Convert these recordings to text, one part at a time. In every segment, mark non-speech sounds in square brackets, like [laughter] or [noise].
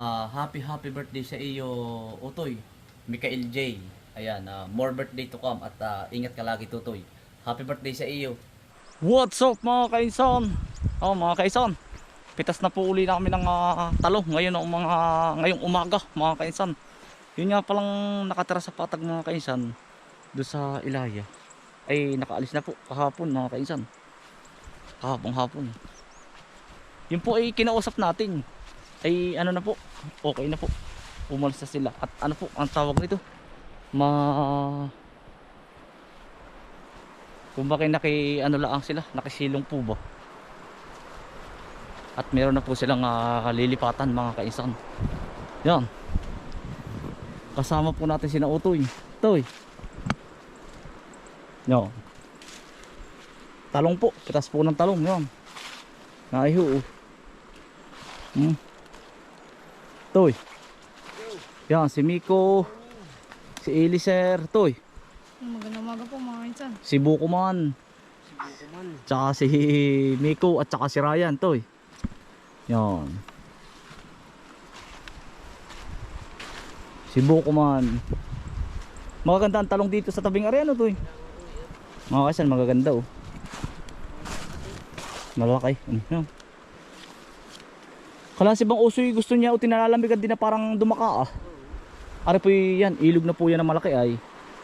Ah, happy happy birthday sa iyo, Utoy. Mikael J. Ayan, ah, more birthday to come at ah, ingat ka lagi, Tutoy. Happy birthday sa iyo. What's up mga kainsan? Oh mga kainsan. Pitas na po uli na kami ng ah, talo ngayon ng mga ngayong umaga mga kainsan. Yun nga palang nakatira sa patag mga kainsan do sa Ilaya. Ay nakaalis na po kahapon mga kainsan. Kahapon hapon. Yun po ay kinausap natin. Ay ano na po. Okay na po. Umalis na sila. At ano po ang tawag nito? Ma Kumbaga naki ano lang sila, nakisilong po ba? At meron na po silang ah, lilipatan mga kaisan. Yan. Kasama po natin sina Utoy. Toy. Yan. Talong po, pitas po ng talong yan. Naiho. oh. Hmm. Toy. Yan, si Miko. Si Eliser. Toy. Magandang umaga po mga minsan. Si Bukuman. Tsaka si Miko at tsaka si Ryan, toy. Yan. Si Bukuman. Magaganda ang talong dito sa tabing arena, toy. Mga kasan, magaganda oh. Malaki. Mm, yan. Kalasi bang usoy gusto niya o tinalalabigan din na parang dumaka ah. Ari po yan, ilog na po yan na malaki ay.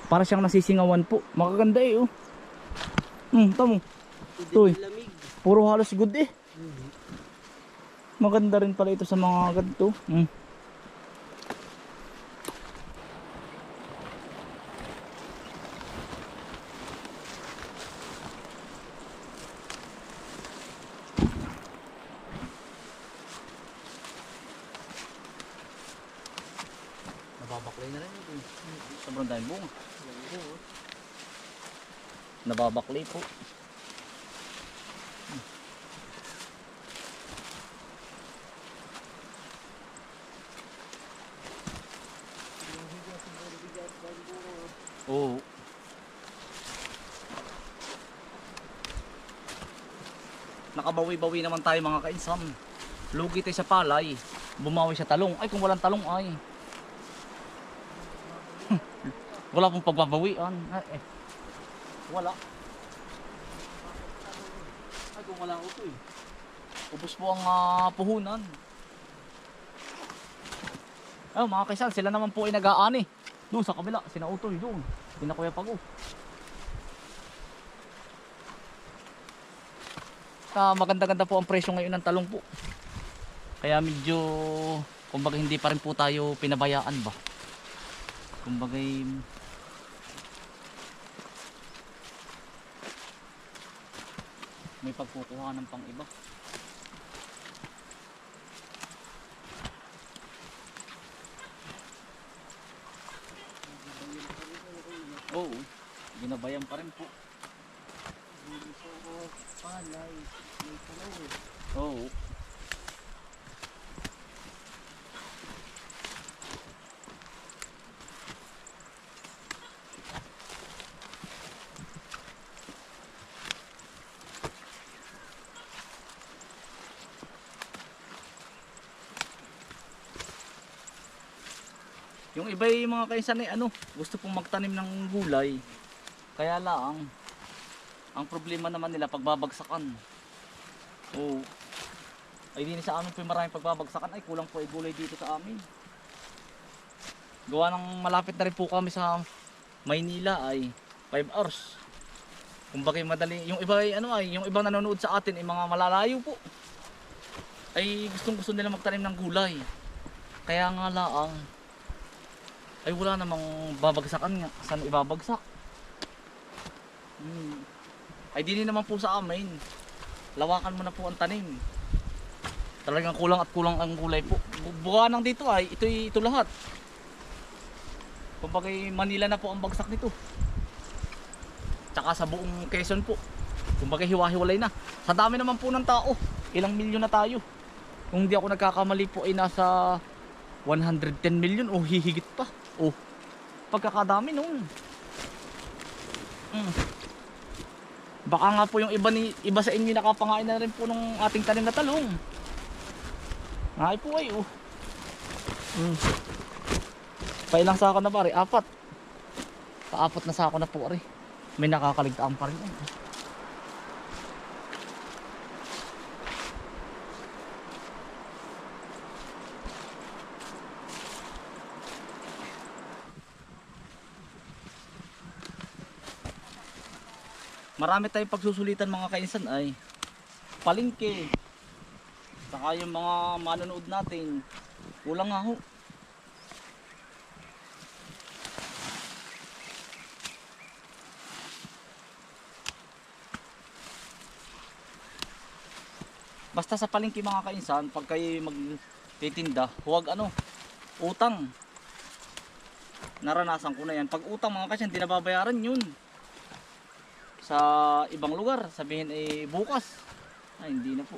Para siyang nasisingawan po. Makaganda eh oh. Hmm, tamo. Toy. Puro halos good eh. Maganda rin pala ito sa mga ganito. Hmm. Nababaklay na rin ito. Sobrang dahil bunga. Po. Oo. Nakabawi-bawi naman tayo mga kainsan. Lugi tayo sa palay. Bumawi sa talong. Ay kung walang talong ay. [laughs] Wala pong pagbabawian. Ay, eh. Wala. Ay, kung wala ko eh. Ubus po ang ah, puhunan. Oh, mga kaisan, sila naman po ay nag-aani. Doon sa kabila, sina Utoy doon. Sina Kuya Pago. Ah, maganda-ganda po ang presyo ngayon ng talong po. Kaya medyo, kumbaga hindi pa rin po tayo pinabayaan ba. Kumbaga may pagkukuha ng pang iba. Oo, ginabayan pa rin po. Oo. Yung iba yung mga kaisan ay ano, gusto pong magtanim ng gulay. Kaya lang, ang problema naman nila pagbabagsakan. Oo. Ay din sa amin po yung maraming pagbabagsakan ay kulang po ay gulay dito sa amin. Gawa ng malapit na rin po kami sa Maynila ay 5 hours. Kumbaga madali, yung iba ay ano ay, yung ibang nanonood sa atin ay mga malalayo po. Ay gustong gusto nila magtanim ng gulay. Kaya nga laang, ay wala namang babagsakan nga. Saan ibabagsak? Hmm. Ay di naman po sa amin. Lawakan mo na po ang tanim. Talagang kulang at kulang ang gulay po. Bu- Buka nang dito ay ito ito lahat. Kumbaga Manila na po ang bagsak nito. Tsaka sa buong Quezon po. Kumbaga hiwa-hiwalay na. Sa dami naman po ng tao. Ilang milyon na tayo. Kung hindi ako nagkakamali po ay nasa 110 million o hihigit pa. Oh. Pagkakadami noon. Mm. Baka nga po yung iba ni iba sa inyo nakapangain na rin po ng ating tanim na talong. Ay po ay oh. Mm. Pailang sako na pare? Apat. Paapat na sako na po pare. May nakakaligtaan pa rin. eh. Marami tayong pagsusulitan mga kainsan ay palingke. Saka yung mga manonood natin. Kulang nga ho. Basta sa palengke mga kainsan, pag kayo magtitinda, huwag ano, utang. Naranasan ko na yan. Pag utang mga kainsan, hindi nababayaran yun. Sa ibang lugar, sabihin eh bukas. Ay, hindi na po.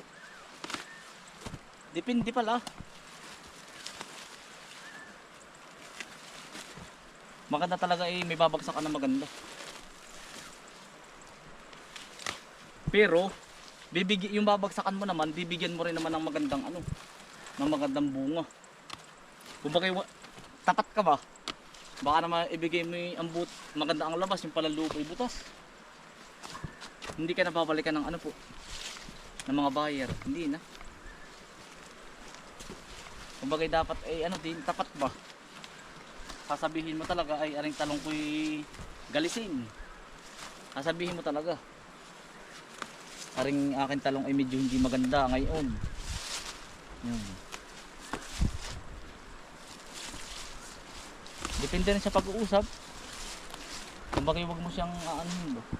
Depende pala. Maganda talaga eh, may babagsak ka na maganda. Pero, bibig yung babagsakan mo naman, bibigyan mo rin naman ng magandang ano, ng magandang bunga. Bakit tapat ka ba? Baka naman ibigay mo yung ang but, maganda ang labas, yung pala lupoy butas. Hindi ka napabalikan ng ano po, ng mga buyer. Hindi na. Kung bagay dapat ay ano din, tapat ba? Sasabihin mo talaga ay aring talong ko'y galisin. Sasabihin mo talaga. Aring akin talong ay medyo hindi maganda ngayon. Yun. Depende rin sa pag-uusap. Kung bagay wag mo siyang aanhin ba?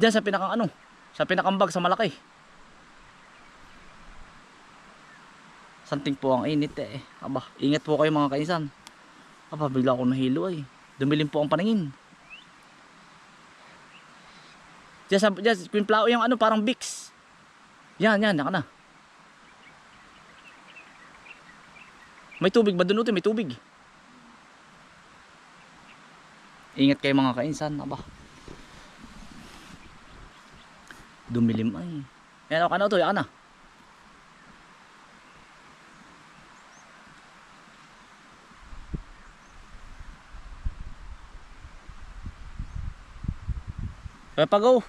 Diyan sa pinakang ano, sa pinakang bag sa malaki. Santing po ang init eh. Aba, ingat po kayo mga kaisan. Aba, bigla ako nahilo ay. Dumilim po ang paningin. Diyan sa, diyan, Queen Plao yung ano, parang Bix. Yan, yan, naka na. May tubig ba doon Utoy? May tubig. Ingat kayo mga kainsan. Aba. Dumilim ay. Yan ako na Utoy, ako na. Pagaw.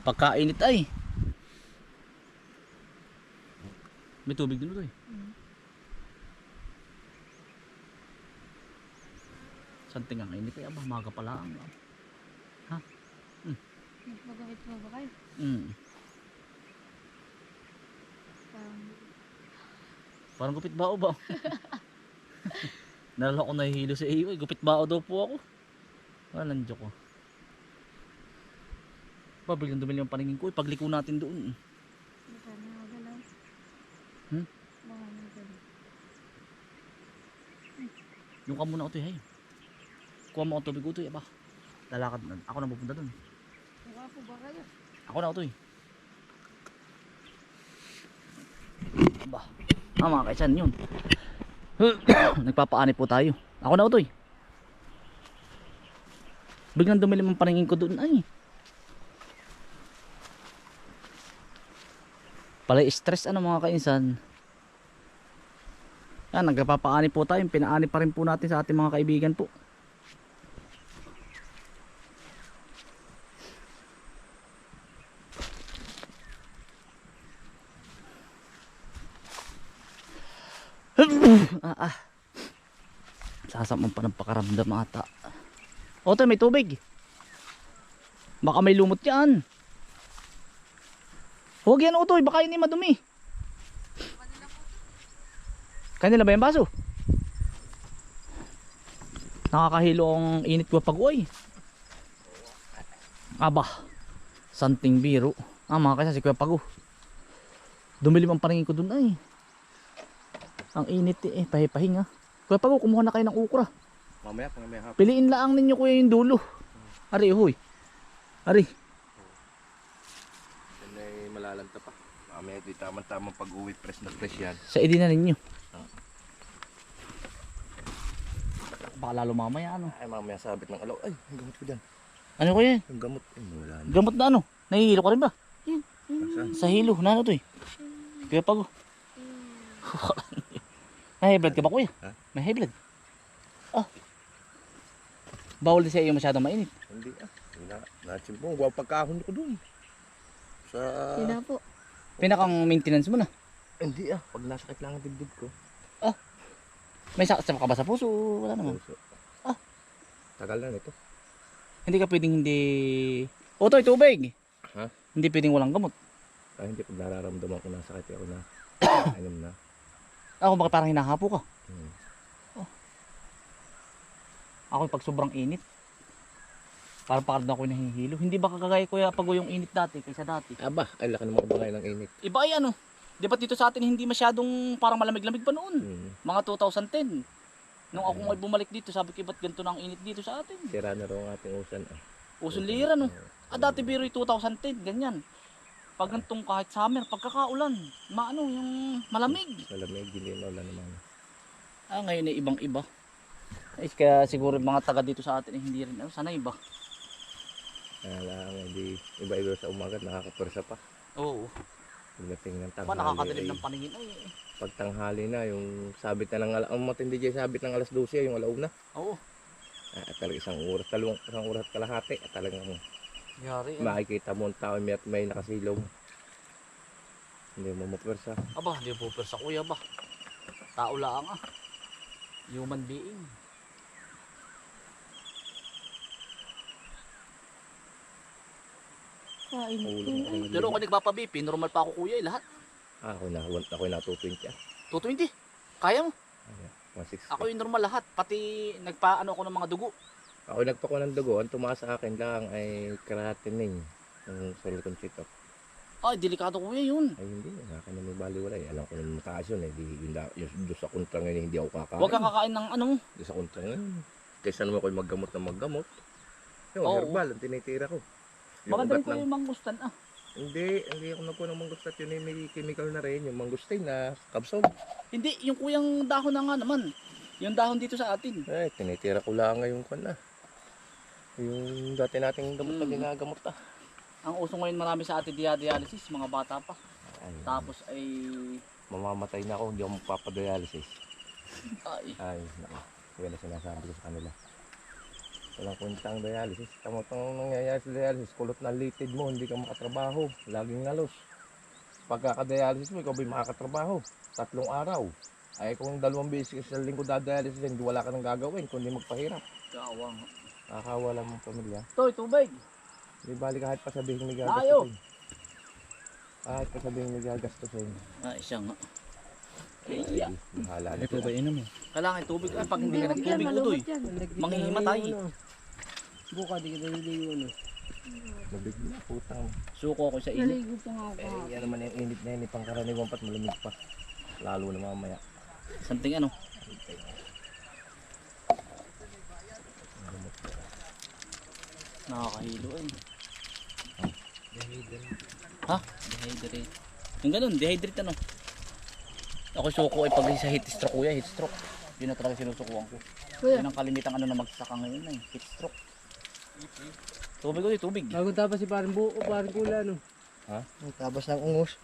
Pagkainit ay. May tubig dun ito eh. Santing ang init ay aba, maga pala ang. Nagpagamit mo ba kayo? Mm. Parang Parang gupit bao ba? [laughs] Nalala ko nahihilo sa iyo. eh. Gupit bao daw po ako. Walang joke ko. Pa, biglang dumili yung paningin ko. eh. Pagliko natin doon. baka nakagalaw. Hmm? Baka nakagalaw. Yung ka muna utoy, hey. Kuha mo ang tubig utoy, aba. Lalakad na. Ako na pupunta doon. Baka po ba? Ako na utoy. Aba. Ah, mga kaisan yun. [coughs] Nagpapaanip po tayo. Ako na utoy. Biglang dumilim ang paningin ko doon ay. Pala stress ano mga kainsan. Yan, nagpapaanip po tayo. Pinaanip pa rin po natin sa ating mga kaibigan po. ah, ah. Sasamang pa ng pakaramdam ata. O, tayo, may tubig. Baka may lumot yan. Huwag yan, Utoy. Baka yun ay madumi. Kanila ba yung baso? Nakakahilo ang init ko pag uy. Aba. Santing biro. Ah, mga kaysa si Kuya Pago. Dumilim ang paningin ko dun ay. Ang init eh, pahipahinga. Kuya Pago, kumuha na kayo ng ukra. Mamaya, pang may hapon. Piliin lang ninyo kuya yung dulo. Ari, huy. Ari. Yan ay malalanta pa. Mamaya, di tamang-tamang pag-uwi, press na press yan. Sa edin na ninyo. Baka lalo mamaya ano. Ay, mamaya sabit ng alaw. Ay, ang gamot ko dyan. Ano kuya? Ang gamot. Ay, wala na. Gamot na ano? Nahihilo ka rin ba? Saan? Sa hilo. Na ano to eh? Kuya. May high blood ka ba kuya? Ha? May high blood. Ah. Bawal din sa iyo masyadong mainit. Hindi ah. Wala. Nachimpong. Huwag pagkahon ko dun. Sa... Sila po. Pinakang maintenance mo na. Hindi ah. Pag nasakit lang ang dibdib ko. May sakit sa ka ba sa puso? Wala naman. Puso. Ah. Tagal na nito. Hindi ka pwedeng hindi... Otoy, tubig! Ha? Hindi pwedeng walang gamot. Ay, hindi. Pag nararamdaman ko na sakit ako na. [coughs] Inom na. Ako bakit parang hinahapo ka? Hmm. Ako pag sobrang init. Parang pakad na ako nahihilo. Hindi ba kagaya kuya pag yung init dati kaysa dati? Aba, ay laki ng mga bangay ng init. Iba ay ano? Di ba dito sa atin hindi masyadong parang malamig-lamig pa noon? Hmm. Mga 2010. Nung ako ngay bumalik dito, sabi ko ba't ganito na ang init dito sa atin? Sira na raw ang ating usan ah. Usong lira no. Ah dati biro 2010, ganyan. Pag gantong kahit summer, pagkakaulan, maano yung malamig. Malamig, hindi na wala naman. Ah, ngayon ay ibang Ay, kaya siguro mga taga dito sa atin eh, hindi rin ano, sana iba. Lang, hindi iba-iba sa umaga, nakakapursa pa. Oo. Pagdating ng Pa tanghali. nakakadilim ay- ng paningin ay. eh. pag tanghali na, yung sabit na ng alas, ang matindi dyan sabit ng alas 12, yung alauna. Oo. Ah, talaga isang oras, dalawang isang oras at kalahati. At talagang Yari. eh. makikita mo ang tao may may nakasilong. Hindi mo mapwersa. Aba, hindi po sa kuya ba? Tao lang ah. Human being. Mo kayo. Pero ako nagpapabipi, normal pa ako kuya eh, lahat. Ah, ako na, ako na 220 ah. 220. Kaya mo. Ayan, 160. Ako yung normal lahat. Pati nagpaano ako ng mga dugo. Ako nagpako ng dugo, ang tumaas sa akin lang ay creatinine ng silicone check-up. Ay, delikado kuya yun. Ay hindi, sa akin na may baliwalay. Alam ko na mataas yun eh. Di, yun, da- yung, doon sa kontra ngayon hindi ako kakain. Huwag kang kakain ng ano. Doon sa kontra ngayon. Kaysa naman ako maggamot na maggamot. Yung Oo. herbal, ang tinitira ko. Ugat kuya ng... yung mangustan ah. Hindi, hindi ako nagkuha ng mangustat. Yun ay may chemical na rin. Yung mangustin na kapsol. Hindi, yung kuyang dahon na nga naman. Yung dahon dito sa atin. Eh, tinitira ko lang ngayon ko na. Yung dati nating gamot na Mm. ginagamot ah. Ang uso ngayon marami sa atin dialysis, mga bata pa. Ay, Tapos ay... mamamatay na ako, hindi ako magpapadialysis. Ay, Ay, naku. Wala sinasabi ko sa kanila. Walang kwenta ang dialysis. Tama itong nangyayari sa dialysis, kulot na litid mo, hindi ka makatrabaho. Laging nalos. Pagkaka-dialysis mo, ikaw ba'y makakatrabaho? Tatlong araw. Ay kung dalawang beses sa linggo dadialysis, hindi wala ka nang gagawin, kundi magpahirap. kawang. Nakakawala mong pamilya. Toy, tubig. Di bali kahit pa sabihin may gagastusin. Kahit pa sabihin may gagastusin. Ah, siya nga. Ay, Iya. bahala na Ito ba inom mo? Kailangan tubig. Ay, pag hindi ka nagtubig, utoy. malumot yan. Buka di kita hindi ano. Nabigla, putang. Suko ako sa init. Naligo pa nga ako. Eh, yan naman yung init na yun, pang karaniwan pat malamig pa. Lalo na mamaya. Something ano. Nakakahilo eh. Ha? Dehydrate. Yung ganun, dehydrate ano. Ako suko ay pag sa heat stroke kuya, heat stroke. Yun na talaga sinusukuan ko. Yun ang kalimitang ano na magsaka ngayon na eh, heat stroke. Tubig ulit, tubig. Bago tapos si parang buo, parang kula no. Ang tabas ng ungus.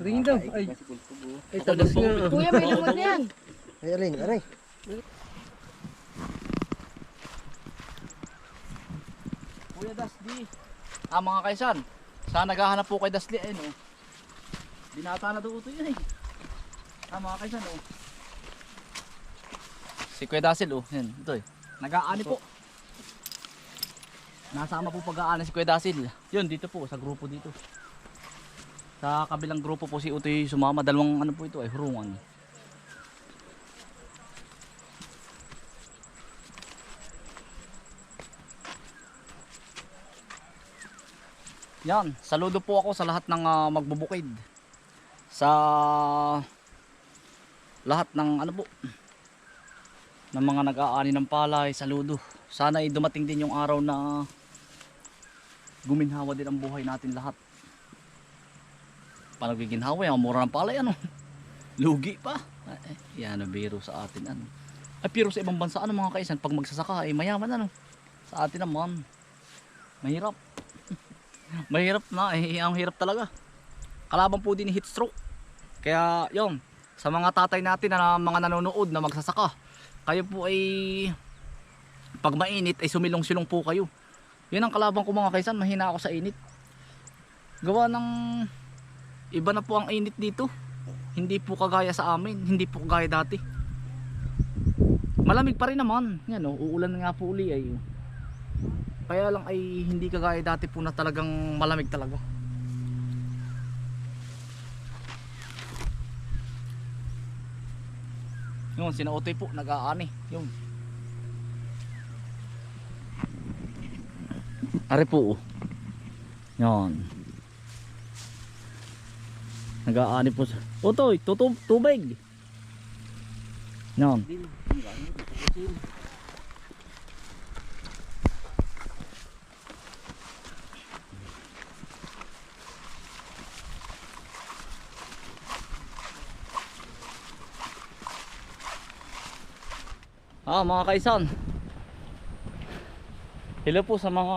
Ringin daw. Ay, ay nagtubig. nga. kuya may lumot na yan. Ay, aling, aray. Kuya Dasli. Ah mga kaisan, saan naghahanap po kay Dasli? Ayun oh. Binata na daw ito yun eh. Ah mga kaisan oh. Si Kuya Dasil oh. Yan, ito eh. Nag-aani po. Nasama po pag-aani si Kuya Dasil. Yun, dito po, sa grupo dito. Sa kabilang grupo po si Utoy sumama. Dalawang ano po ito ay hurungan. Yan, saludo po ako sa lahat ng ah, magbubukid. Sa lahat ng ano po ng mga nag-aani ng palay, saludo. Sana ay dumating din yung araw na guminhawa din ang buhay natin lahat. Paano giginhawa yung mura ng palay ano? [laughs] Lugi pa. Ay, yan ang biro sa atin ano. Ay pero sa ibang bansa ano mga kaisan pag magsasaka ay mayaman ano. Sa atin naman mahirap. [laughs] mahirap na eh, ang hirap talaga. Kalaban po din heat stroke. Kaya yon sa mga tatay natin na mga nanonood na magsasaka, kayo po ay pag mainit ay sumilong-silong po kayo. Yan ang kalaban ko mga kaisan, mahina ako sa init. Gawa ng iba na po ang init dito. Hindi po kagaya sa amin, hindi po kagaya dati. Malamig pa rin naman. Yan oh, uulan nga po uli ay. oh. Kaya lang ay hindi kagaya dati po na talagang malamig talaga. Yun, sina Otoy po, nag-aani. Yun. Are po. Yan. Nag-aani po sa... Otoy, tutub, tubig. Yan. Ah, mga kaisan. Hello po sa mga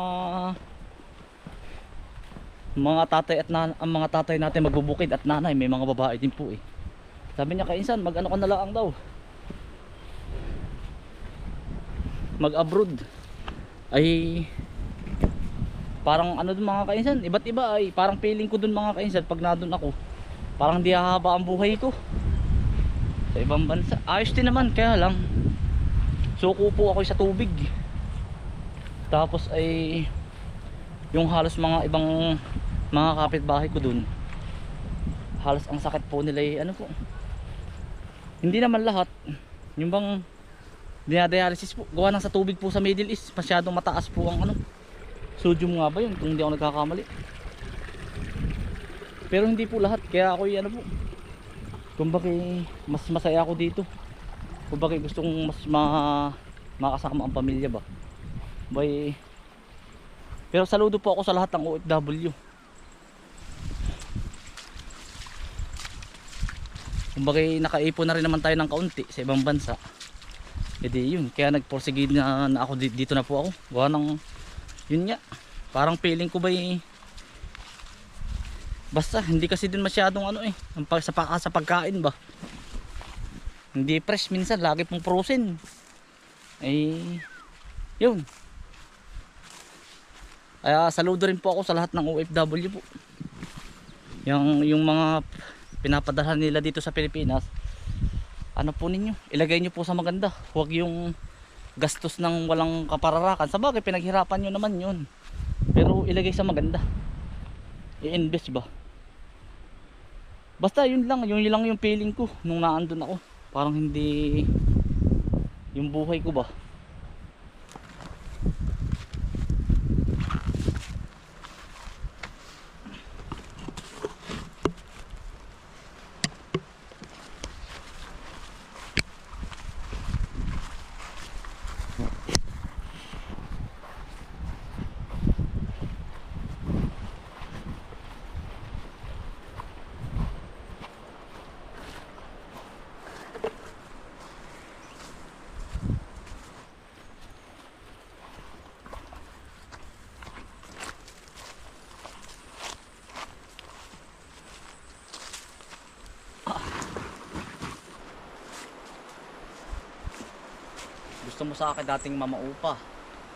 mga tatay at nan ang mga tatay natin magbubukid at nanay, may mga babae din po eh. Sabi niya kaisan, mag-ano ka na lang daw. Mag-abroad. Ay parang ano dun mga kainsan, iba't iba ay parang feeling ko dun mga kainsan pag nadun ako. Parang di hahaba ang buhay ko. Sa ibang bansa. Ayos din naman kaya lang Suko po ako sa tubig. Tapos ay yung halos mga ibang mga kapitbahay ko dun. Halos ang sakit po nila ay ano po. Hindi naman lahat. Yung bang dinadialysis po. Gawa ng sa tubig po sa Middle East. Masyadong mataas po ang ano. Sodium nga ba yun kung hindi ako nagkakamali. Pero hindi po lahat. Kaya ako ano po. Kumbaga mas masaya ako dito kumbaga gusto kong mas ma makasama ang pamilya ba bay pero saludo po ako sa lahat ng OFW kumbaga nakaipon na rin naman tayo ng kaunti sa ibang bansa. Edi yun. Kaya nagporsige na, na ako di- dito na po ako. Gawa ng yun nga. Parang feeling ko ba basta hindi kasi din masyadong ano eh. Sa, pag- sa pagkain ba? Hindi fresh minsan lagi pong frozen. Ay yun kaya saludo rin po ako sa lahat ng OFW po. Yung, yung mga pinapadala nila dito sa Pilipinas ano po ninyo? Ilagay nyo po sa maganda. Huwag yung gastos ng walang kapararakan. Sa bagay pinaghirapan nyo naman yun. Pero ilagay sa maganda. I-invest ba? Basta yun lang yun lang yung feeling ko nung naandun ako. Parang hindi yung buhay ko ba gusto mo sa akin dating mamaupa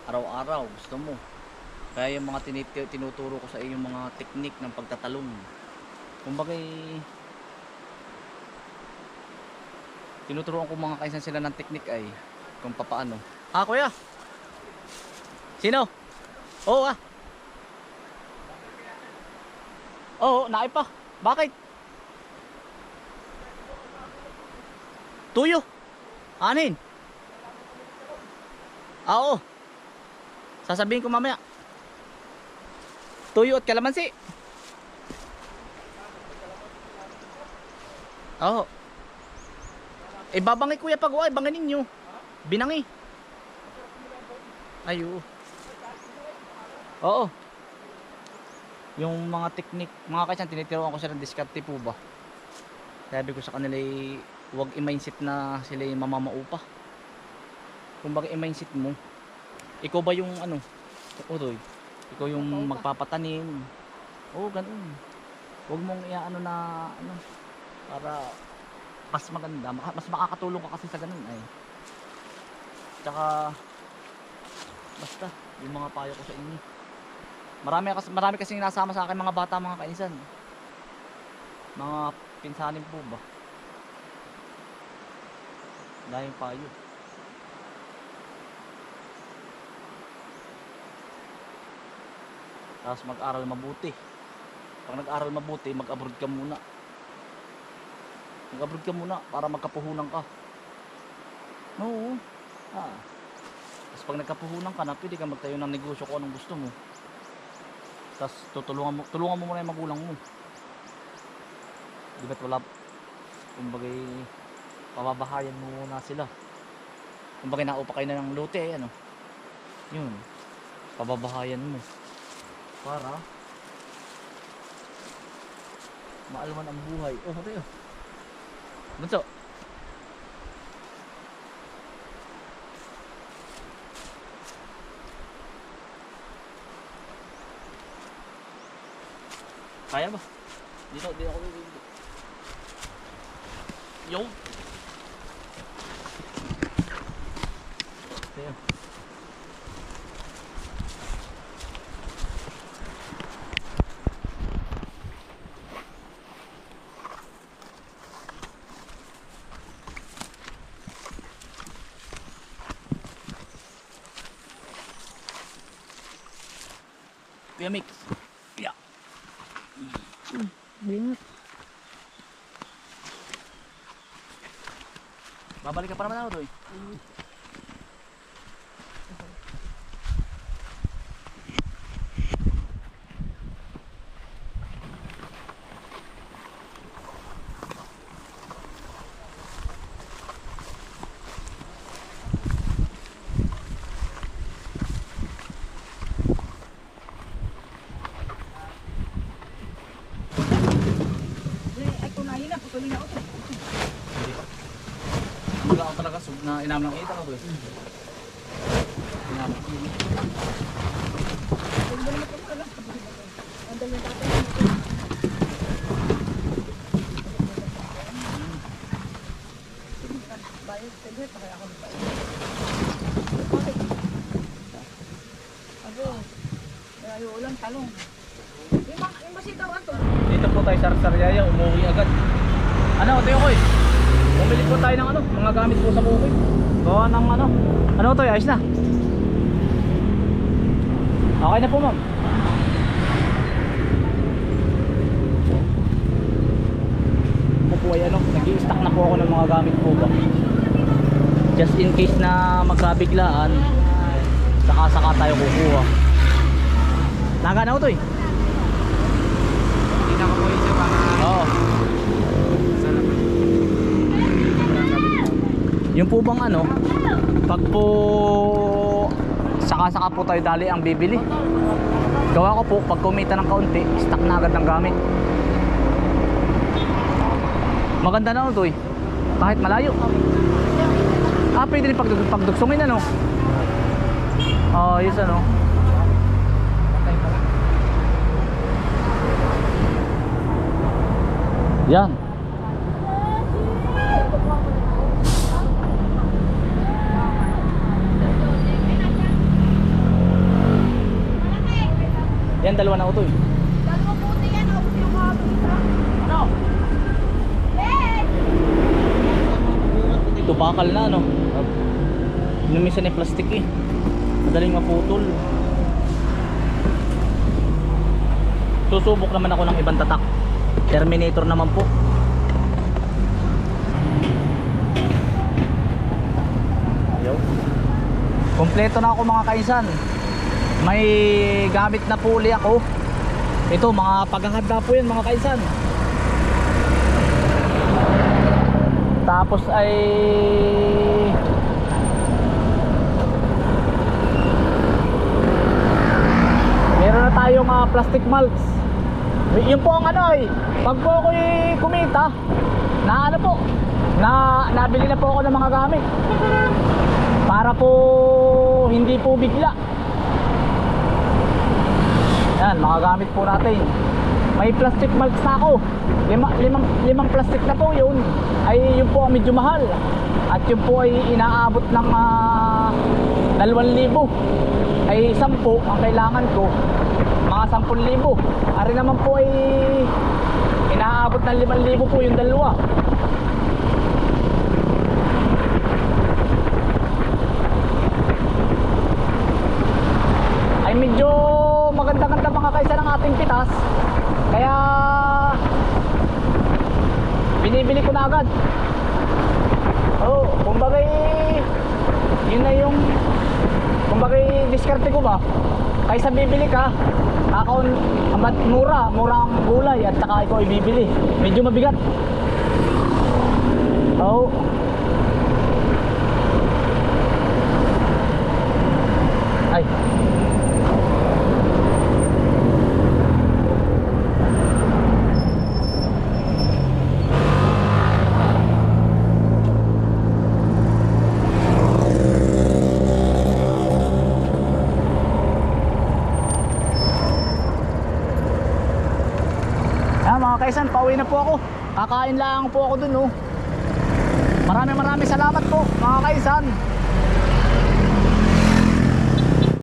araw-araw gusto mo. Kaya yung mga tinuturo ko sa iyo yung mga teknik ng pagtatalong. Kumbaga tinuturuan ko mga kaisan sila ng teknik ay kung papaano. Ah kuya! Sino? Oo ah! Oo naay pa. Bakit? Tuyo! Anin Ah, oo. Sasabihin ko mamaya. Tuyo at kalamansi. Oo. Eh babangi kuya pag uay, bangin ninyo. Binangi. Ay, oo. Yung mga teknik, mga kaisan, tinitiruan ko sila ng diskarte po ba. Sabi ko sa kanila, eh, huwag i-mindset na sila yung mamamaupa. Bakit i-mindset mo, ikaw ba yung ano, utoy, ikaw yung magpapatanim. Oo, ganun. Huwag mong iaano na, ano, para mas maganda, maka- mas makakatulong ka kasi sa ganun ay. Tsaka, basta, yung mga payo ko sa inyo. Marami kasi marami kasing nasama sa akin mga bata, mga kainsan. Mga pinsanin po ba? Dahil payo. Tapos mag-aral mabuti. Pag nag-aral mabuti, mag-abroad ka muna. Mag-abroad ka muna para magkapuhunan ka. Oo. Ah. Tapos pag nagkapuhunan ka na, pwede ka magtayo ng negosyo kung anong gusto mo. Tapos tutulungan mo, tulungan mo muna yung magulang mo. Di ba't wala, kumbagay, pababahayan mo muna sila. Kumbagay naupa kayo na ng lote, ano. Yun. Pababahayan mo. Para maalman ang buhay. Oh, tayo. Bunso. Kaya ba? Dito, dito ako dito. Yo. Tayo. Babalik ka pa naman ako doy. Ay, kunahin na. Patuloy na ako. Wala ako talaga sub na inam ng ita ko. Inam. Ako. Kaya ulang talong. Yung mga, yung masitaw ato. Dito po tayo sa Sariaya, umuwi agad. Ano, tayo ko Bumili po tayo ng ano, mga gamit po sa bukid. Gawa ng ano. Ano to, ayos na. Okay na po, ma'am. Ako ay ano, nag-i-stock na po ako ng mga gamit po ba. Just in case na magkabiglaan, saka-saka tayo kukuha. Naga na ako to eh. Hindi na ako po isa para Oo. sa laman. Yung po bang ano, pag po saka-saka po tayo dali ang bibili. Gawa ko po, pag kumita ng kaunti, stock na agad ng gamit. Maganda na ito eh. Kahit malayo. Ah, pwede rin pagdug pagdugsungin ano. Oh, yes ano. Yan. Yan, dalawa na utoy. Dalawa puti yan. Ako yung mga Ano? Ito bakal na ano. Inumisan ni plastic eh. Madaling maputol. Susubok naman ako ng ibang tatak. Terminator naman po. Kompleto na ako mga kaisan. May gamit na puli ako. Ito, mga paghahanda po yan mga kaisan. Tapos ay meron na tayong ah, plastic mulch. Yun po ang ano ay, pag po ako kumita, na ano po, na nabili na po ako ng mga gamit. Para po hindi po bigla. Yan, mga gamit po natin. May plastic mulch na ako. Lima, limang, limang plastic na po yun. Ay yun po ang medyo mahal. At yun po ay inaabot ng uh, 2,000. Ay 10 ang kailangan ko. Mga 10,000. Ari naman po ay inaabot ng 5,000 po yung dalawa. ay medyo maganda-ganda mga kaysa ng ating pitas kaya binibili ko na agad. Oh kumbaga yun na yung kumbaga diskarte ko ba? Kaysa bibili ka akaon amat mura mura ang gulay at saka ikaw ibibili medyo mabigat. Oh ay Kaisan, pauwi na po ako. Kakain lang po ako dun, oh. Maraming maraming salamat po, mga kaisan.